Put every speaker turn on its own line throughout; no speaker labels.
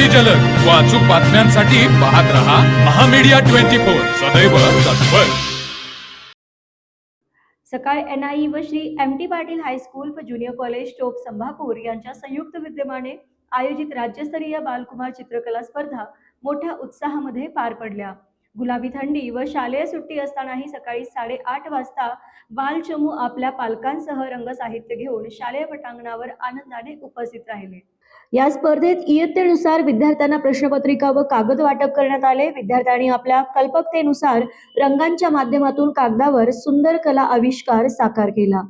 अति जलद. व अचूक बातम्यांसाठी पाहत रहा महामीडिया ट्वेंटी फोर. सदैव तत्पर.
सकाळ एन आय व Shri M T Patil high school व ज्युनियर कॉलेज टोप संभापूर यांच्या संयुक्त विद्यमाने आयोजित राज्यस्तरीय बालकुमार चित्रकला स्पर्धा मोठ्या उत्साहामध्ये पार पडल्या. गुलाबी थंडी व शालेय सुट्टी असतानाही सकाळी साडेआठ वाजता बालचमू आपल्या पालकांसह रंगसाहित्य घेऊन शालेय पटांगणावर आनंदाने उपस्थित राहिले. या स्पर्धेत इयत्तेनुसार विद्यार्थ्यांना प्रश्नपत्रिका व कागद वाटप करण्यात आले. विद्यार्थ्यांनी आपल्या कल्पकतेनुसार रंगांच्या माध्यमातून कागदावर सुंदर कला आविष्कार साकार केला.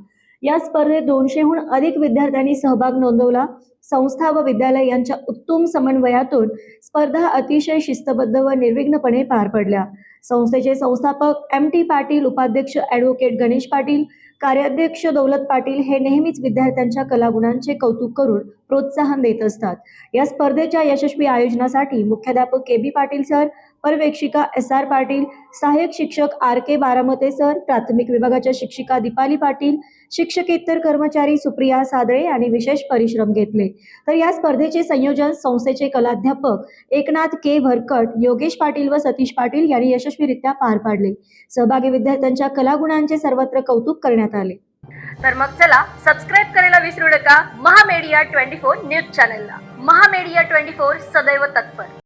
या स्पर्धेत दोनशेहून अधिक विद्यार्थ्यांनी सहभाग नोंदवला. संस्था व विद्यालय यांच्या उत्तम समन्वयातून स्पर्धा अतिशय शिस्तबद्ध व निर्विघ्नपणे पार पडल्या. संस्थेचे संस्थापक एम टी पाटील उपाध्यक्ष ॲडव्होकेट गणेश पाटील कार्याध्यक्ष दौलत पाटील हे नेहमीच विद्यार्थ्यांच्या कलागुणांचे कौतुक करून प्रोत्साहन देत असतात. या स्पर्धेच्या यशस्वी आयोजनासाठी मुख्याध्यापक के बी पाटील सर पर्यवेक्षिका एस आर पाटील सहाय्यक शिक्षक आर के बारामते सर प्राथमिक विभागाच्या शिक्षिका दीपाली पाटील शिक्षकेतर कर्मचारी सुप्रिया सादळे आणि विशेष परिश्रम घेतले. तर या स्पर्धेचे संयोजन संस्थेचे कलाध्यापक एकनाथ के. भरकट योगेश पाटील व सतीश पाटील यांनी यशस्वीरित्या पार पाडले. सहभागी विद्यार्थ्यांच्या कलागुणांचे सर्वत्र कौतुक करण्यात आले.
तर मग चला सबस्क्राईब करायला विसरू नका. महामेडिया ट्वेंटी फोर न्यूज चॅनलला. महामेडिया ट्वेंटी फोर सदैव तत्पर.